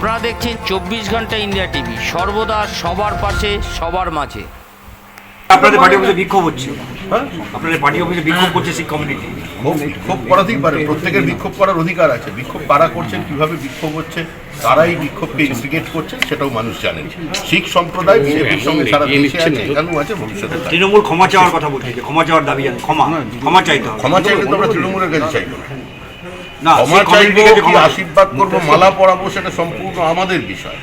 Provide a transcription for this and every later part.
আপনারা দেখছেন চব্বিশ ঘণ্টা ইন্ডিয়া টিভি। সর্বদা সবার পাশে সবার মাঝে। আপনাদের পার্টি অফিসে বিক্ষোভ হচ্ছে। আপনাদের পার্টি অফিসে বিক্ষোভ করছে শিখ কমিউনিটি বিক্ষোভ করাতেই পারে। প্রত্যেকের বিক্ষোভ করার অধিকার আছে। বিক্ষোভ কারা করছেন কীভাবে বিক্ষোভ হচ্ছে তারাই বিক্ষোভকে ইনস্টিগেট করছেন সেটাও মানুষ জানেন শিখ সম্প্রদায় বিজেপির সঙ্গে সারা দেশে আছে এখানেও আছে ভবিষ্যতে তৃণমূল ক্ষমা চাওয়ার কথা বলছে ক্ষমা চাওয়ার দাবি জানেন ক্ষমা ক্ষমা চাইতে হবে। ক্ষমা চাইলে তো আমরা তৃণমূলের কাছে চাইব না। ক্ষমা শিখ চাইব কি আশীর্বাদ করব মালা পরাবো সেটা সম্পূর্ণ আমাদের বিষয়।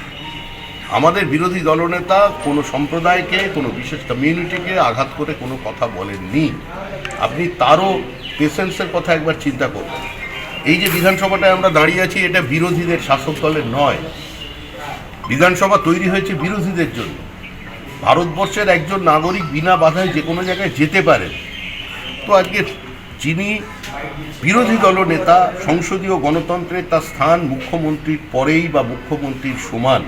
আমাদের বিরোধী দলনেতা কোনো সম্প্রদায়কে কোনো বিশেষ কমিউনিটিকে আঘাত করে কোনো কথা বলেননি। আপনি তারও পেশেন্সের কথা একবার চিন্তা করবেন এই যে বিধানসভাটায় আমরা দাঁড়িয়ে আছি এটা বিরোধীদের শাসক দলের নয়। বিধানসভা তৈরি হয়েছে বিরোধীদের জন্য। ভারতবর্ষের একজন নাগরিক বিনা বাধায় যে কোনো জায়গায় যেতে পারেন। তো আজকে যিনি বিরোধী দল নেতা সংসদীয় গণতন্ত্রে তার স্থান মুখ্যমন্ত্রীর পরেই বা মুখ্যমন্ত্রীর সমান।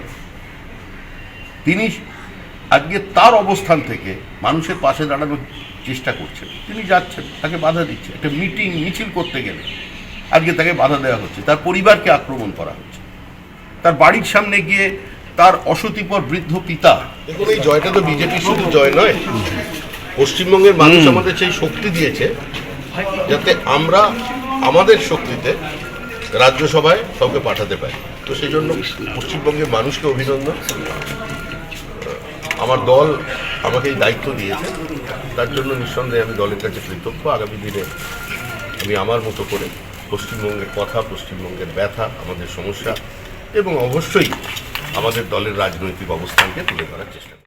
তিনি আজকে তার অবস্থান থেকে মানুষের পাশে দাঁড়ানোর চেষ্টা করছেন। তিনি যাচ্ছেন তাকে বাধা দিচ্ছে। একটা মিটিং মিছিল করতে গেলে আজকে তাকে বাধা দেওয়া হচ্ছে। তার পরিবারকে আক্রমণ করা হচ্ছে। তার বাড়ির সামনে গিয়ে তার অসতিপর বৃদ্ধ পিতা। দেখুন এই জয়টা তো বিজেপির শুধু জয় নয়। পশ্চিমবঙ্গের মানুষ আমাদের সেই শক্তি দিয়েছে। যাতে আমরা আমাদের শক্তিতে রাজ্যসভায় কাউকে পাঠাতে পারি। তো সেই জন্য পশ্চিমবঙ্গের মানুষকে অভিনন্দন। আমার দল আমাকে এই দায়িত্ব দিয়েছে। তার জন্য নিঃসন্দেহে আমি দলের কাছে কৃতজ্ঞ। আগামী দিনে আমি আমার মতো করে পশ্চিমবঙ্গের কথা, পশ্চিমবঙ্গের ব্যথা, আমাদের সমস্যা এবং অবশ্যই আমাদের দলের রাজনৈতিক অবস্থানকে তুলে ধরার চেষ্টা।